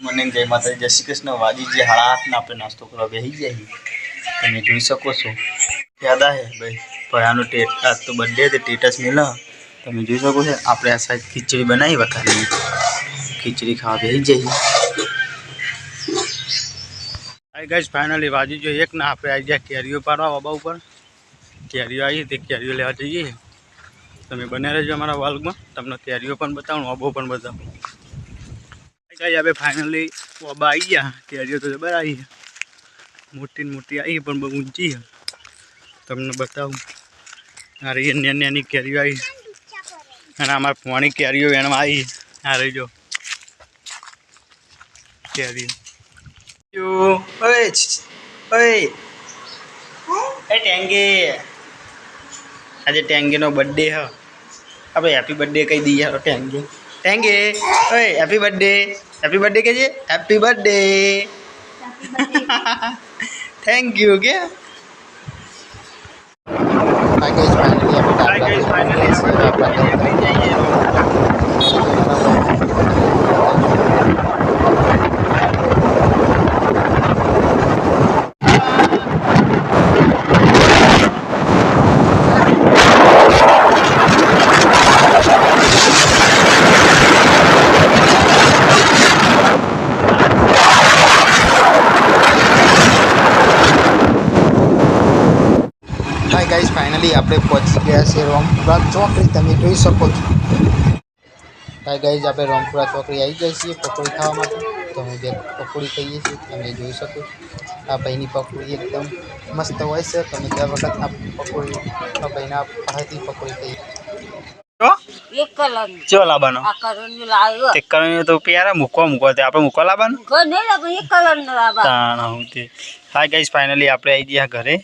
મને જય માતા જય શ્રી કૃષ્ણ. વાજી જે હાડા હાથના આપણે નાસ્તો કરવા બેસી જાય તમે જોઈ શકો છો. યાદ આવે ભાઈ ભયાનો ટેટ આજ તો બર્થડે તે ટેટસ મેલા તમે જોઈ શકો છો આપણે આ સાઈડ ખીચડી બનાવી વખાની ખીચડી ખાવા બેસી જઈએ આઈ ગઈ ફાઇનલી વાજી જો એક ના આપણે આવી ગયા કેરીઓ પાડવા બાબા ઉપર. કેરીઓ આવી તે કેરીઓ લેવા જઈએ તમે બને રહેજો અમારા વાલ્ગમાં. તમને કેરીઓ પણ બતાવું અબો પણ બતાવું. કઈ આપણે ફાઇનલી ઓબા આવી ગયા. કેરીઓ તો જબર આવી છે. મોટી ને મોટી આવી પણ બહુ ઊંચી છે. તમને બતાવું. આ રહી નાની નાની કેરીઓ આવી અને અમારે પોણી કેરીઓ વેણમાં આવી આ રહી જો. કેરીઓ. યો, ઓય છ, છ, ઓય. એ ટેંગે. આજે ટેંગેનો બર્થડે હ. अबे हैप्पी बर्थडे कह दी यार टेंगे टेंगे ओए हैप्पी बर्थडे हैप्पी बर्थडे कहिए? हैप्पी बर्थडे थैंक यू क्या? फाइनली ફાઇનલી આપણે પહોંચી ગયા છે રોમપુરા ચોકડી તમે જોઈ શકો છો. હાય ગાઈઝ આપણે રોમપુરા ચોકડી આવી ગઈ છીએ પકોડી ખાવા માટે. તમે બે પકોડી ખાઈએ છીએ તમે જોઈ શકો આ ભાઈની પકોડી એકદમ મસ્ત હોય છે. તમે દર વખત આ પકોડી આ ભાઈના પાસેથી પકોડી ખાઈએ. એક કલર ચો લાવવાનો આ કલરનું લાવ્યો. તે કરીને તો પ્યારા મૂકવા મૂકવા તે આપણે મૂકવા લાવવાનું ઘર નહીં લાગે એક કલરનું લાવવા તાણ હું તે હાય ગાઈઝ ફાઇનલી આપણે આવી ગયા ઘરે.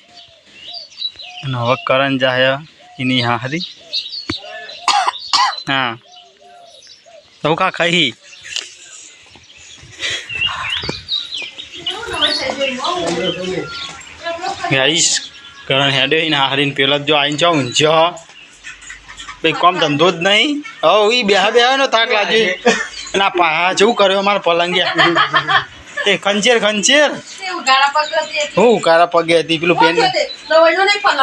અને હવે કરણ જાય એની હાહરી હા તો કા ખાઈ ગાઈસ કરણ હેડ્યો એને હારીને પેલા જો આઈને જાઉં જો ભાઈ કોમ ધંધો જ નહીં હવ એ બેહા બેહા નો થાક લાગે અને આ પા જેવું કર્યો અમારા પલંગિયા એ ખંચેર ખંચેર હું કારા પગે હતી પેલું પેન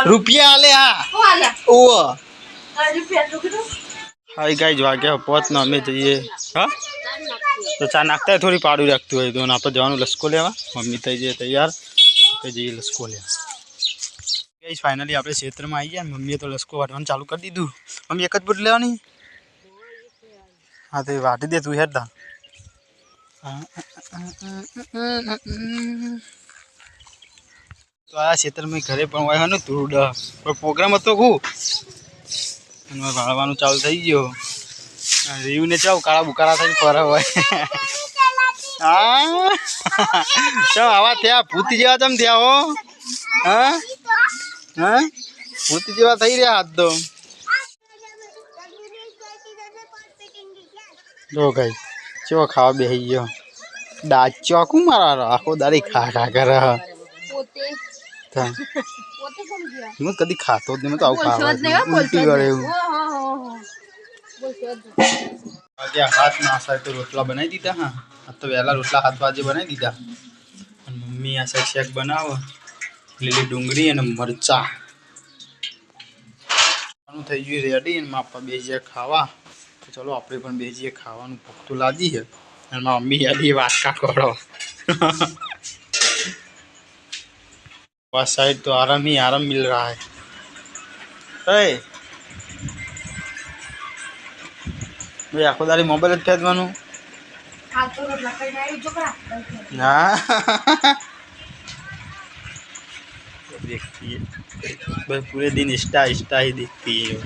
રૂપિયા આલે હા ઓવો હાઈ ગાઈ વાગ્યા પોત ને અમે જઈએ. હા? તો ચા નાખતા થોડી પાડું રાખતું હોય તો આપણે જવાનું લસકો લેવા. મમ્મી થઈ જઈએ તૈયાર. તો જઈએ લસકો લેવા. ગઈ ફાઇનલી આપણે ક્ષેત્રમાં આવી ગયા મમ્મીએ તો લસકો વાટવાનું ચાલુ કરી દીધું. મમ્મી એક જ બુટ લેવાની? હા તો વાટી દે તું હેડ તો આ ક્ષેત્રમાં ઘરે પણ હોય ને તું ડ પ્રોગ્રામ હતો ખૂબ અને વાળવાનું ચાલુ થઈ ગયો. રીવને ચાવ કાળા બુકારા થઈને ફરે હોય. હા? ચાલ આવા થયા. ભૂતી જેવા તમ થયા હો. હા? હા? ભૂતી જેવા થઈ રહ્યા હાથ તો. જો ભાઈ ચો ખાવા બેસી ગયો? દાચ ચોકું મારા આખો દાડી ખા ખા કરે હ. કદી ખાતો જ નહીં તો આવું ખાવા ઉલટી વળે એવું. આજે હાથ ના સાહેબ તો રોટલા બનાવી દીધા હા. આ તો વહેલા રોટલા હાથ વાજે બનાવી દીધા. મમ્મી આ સાહેબ શેક બનાવો. લીલી ડુંગળી અને મરચા. થઈ ગયું રેડી અને માપા બે જઈએ ખાવા. તો ચલો આપણે પણ બે જઈએ ખાવાનું ભૂખતું લાદી છે અને મારા મમ્મી યાદી વાટકા કરો बस साइड तो आराम ही आराम मिल रहा है hey. ભાઈ આખો દાડી મોબાઈલ જ ફેંકવાનું ના देखती है बस पूरे दिन इंस्टा इंस्टा ही देखती है